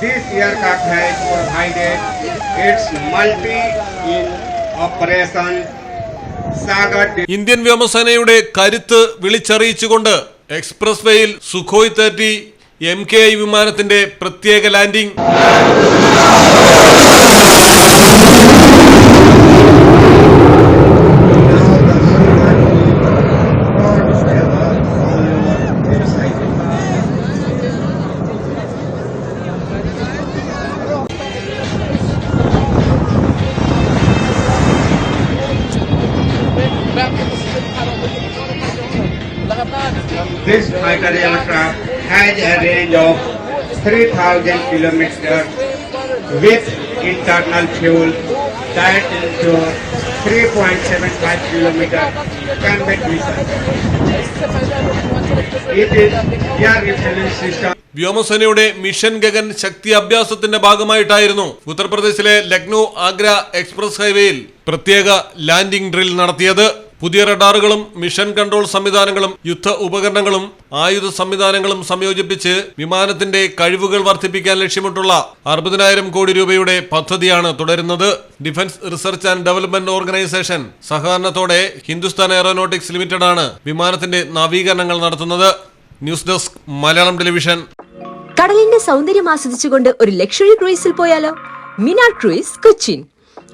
This aircraft has provided its multi in operation. Sagar Indian വ്യോമസേനയുടെ കരുത്ത് വിളിച്ചറിയിച്ചുകൊണ്ട് express വേയിൽ Sukhoi thirty M K I വിമാനത്തിന്റെ പ്രത്യേക landing This fighter aircraft has a range of 3000 kilometers with internal fuel that into 3.75 kilometer combat mission. It is air refueling system വ്യോമസേനയുടെ mission Gagan Shakti അഭ്യാസത്തിന്റെ ഭാഗമായിട്ടായിരുന്നു ഉത്തർപ്രദേശിലെ ലക്നൌ ആഗ്ര എക്സ്പ്രസ് ഹൈവേയിൽ പ്രത്യേക ലാൻഡിംഗ് ഡ്രിൽ നടത്തിയത് പുതിയ റഡാറുകളും മിഷൻ കൺട്രോൾ സംവിധാനങ്ങളും യുദ്ധ ഉപകരണങ്ങളും ആയുധ സംവിധാനങ്ങളും സംയോജിപ്പിച്ച് വിമാനത്തിന്റെ കഴിവുകൾ വർദ്ധിപ്പിക്കാൻ ലക്ഷ്യമിട്ടുള്ള അറുപതിനായിരം കോടി രൂപയുടെ പദ്ധതിയാണ് തുടരുന്നത്. Defence research and development organisation സഹകരണത്തോടെ ഹിന്ദുസ്ഥാൻ എയറോനോട്ടിക്സ് ലിമിറ്റഡ് ആണ് വിമാനത്തിന്റെ നവീകരണങ്ങൾ നടത്തുന്നത്. News desk Malayalam television. കടലിന്റെ സൗന്ദര്യം ആസ്വദിച്ചുകൊണ്ട് ഒരു ലക്ഷറി ക്രൂയിസിൽ പോയാലോ? മിനാർ ക്രൂയിസ് കൊച്ചിൻ.